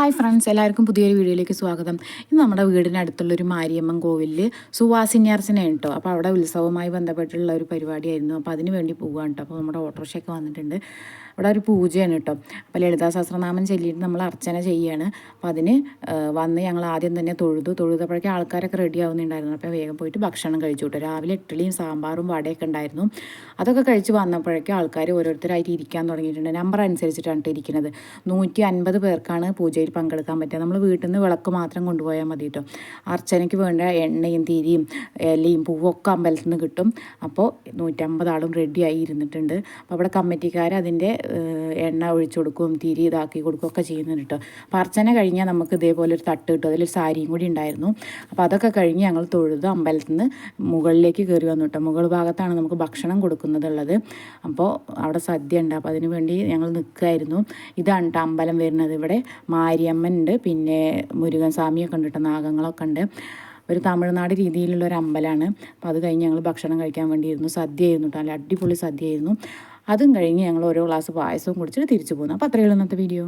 Hi friends എല്ലാവർക്കും പുതിയൊരു വീഡിയോയിലേക്ക് സ്വാഗതം. ഇന്ന് നമ്മുടെ വീടിനടുത്തുള്ളൊരു മാരിയമ്മൻ കോവിലിൽ സുവാസിന്യാർസിനെ കേട്ടോ അപ്പോൾ അവിടെ ഉത്സവവുമായി ബന്ധപ്പെട്ടുള്ള ഒരു പരിപാടിയായിരുന്നു. അപ്പോൾ അതിന് വേണ്ടി പോവുകയാണ് കേട്ടോ അപ്പോൾ നമ്മുടെ ഓട്ടോറിക്ഷയൊക്കെ വന്നിട്ടുണ്ട്. അവിടെ ഒരു പൂജയാണ് കേട്ടോ അപ്പോൾ ലളിതാ സഹസ്രനാമം ചൊല്ലിയിട്ട് നമ്മൾ അർച്ചന ചെയ്യുകയാണ് അപ്പോൾ അതിന് വന്ന് ഞങ്ങൾ ആദ്യം തന്നെ തൊഴുതു. തൊഴുതപ്പോഴേക്കും ആൾക്കാരൊക്കെ റെഡി ആവുന്നുണ്ടായിരുന്നു. അപ്പോൾ വേഗം പോയിട്ട് ഭക്ഷണം കഴിച്ചു കേട്ടോ രാവിലെ ഇഡ്ഡലിയും സാമ്പാറും വടയൊക്കെ ഉണ്ടായിരുന്നു. അതൊക്കെ കഴിച്ച് വന്നപ്പോഴേക്കും ആൾക്കാർ ഓരോരുത്തരായിട്ട് ഇരിക്കാൻ തുടങ്ങിയിട്ടുണ്ട്. നമ്പർ അനുസരിച്ചിട്ടാണ് ട്ടോ ഇരിക്കുന്നത്. നൂറ്റി അൻപത് പേർക്കാണ് പൂജയിൽ പങ്കെടുക്കാൻ പറ്റുക. നമ്മൾ വീട്ടിൽ നിന്ന് വിളക്ക് മാത്രം കൊണ്ടുപോയാൽ മതി കേട്ടോ അർച്ചനയ്ക്ക് വേണ്ട എണ്ണയും തിരിയും ഇലയും പൂവൊക്കെ അമ്പലത്തിൽ നിന്ന് കിട്ടും. അപ്പോൾ നൂറ്റമ്പത് ആളും റെഡിയായി ഇരുന്നിട്ടുണ്ട്. അപ്പോൾ അവിടെ കമ്മിറ്റിക്കാർ അതിന്റെ എണ്ണ ഒഴിച്ചു കൊടുക്കും തിരി ഇതാക്കി കൊടുക്കും ഒക്കെ ചെയ്യുന്നുണ്ട് കേട്ടോ അപ്പോൾ അർച്ചന കഴിഞ്ഞാൽ നമുക്ക് ഇതേപോലെ ഒരു തട്ട് കിട്ടും. അതിലൊരു സാരിയും കൂടി ഉണ്ടായിരുന്നു. അപ്പോൾ അതൊക്കെ കഴിഞ്ഞ് ഞങ്ങൾ തൊഴുത് അമ്പലത്തിൽ നിന്ന് മുകളിലേക്ക് കയറി വന്നു കേട്ടോ മുകൾ ഭാഗത്താണ് നമുക്ക് ഭക്ഷണം കൊടുക്കുന്നതുള്ളത്. അപ്പോൾ അവിടെ സദ്യ ഉണ്ട്. അപ്പോൾ അതിന് വേണ്ടി ഞങ്ങൾ നിൽക്കുമായിരുന്നു ഇതാണ് കേട്ടോ അമ്പലം വരുന്നത്. ഇവിടെ മാരിയമ്മൻ ഉണ്ട് പിന്നെ മുരുകൻ സ്വാമിയൊക്കെ ഉണ്ട് കേട്ടോ നാഗങ്ങളൊക്കെ ഉണ്ട്. ഒരു തമിഴ്നാട് രീതിയിലുള്ള ഒരു അമ്പലമാണ് അപ്പോൾ അത് കഴിഞ്ഞ് ഞങ്ങൾ ഭക്ഷണം കഴിക്കാൻ വേണ്ടിയിരുന്നു. സദ്യ ആയിരുന്നു കേട്ടോ നല്ല അടിപൊളി സദ്യ ആയിരുന്നു അതും കഴിഞ്ഞ് ഞങ്ങൾ ഓരോ ഗ്ലാസ് പായസവും കുടിച്ചിട്ട് തിരിച്ചു പോകുന്നു അപ്പോൾ അത്രയുള്ള ഇന്നത്തെ വീഡിയോ.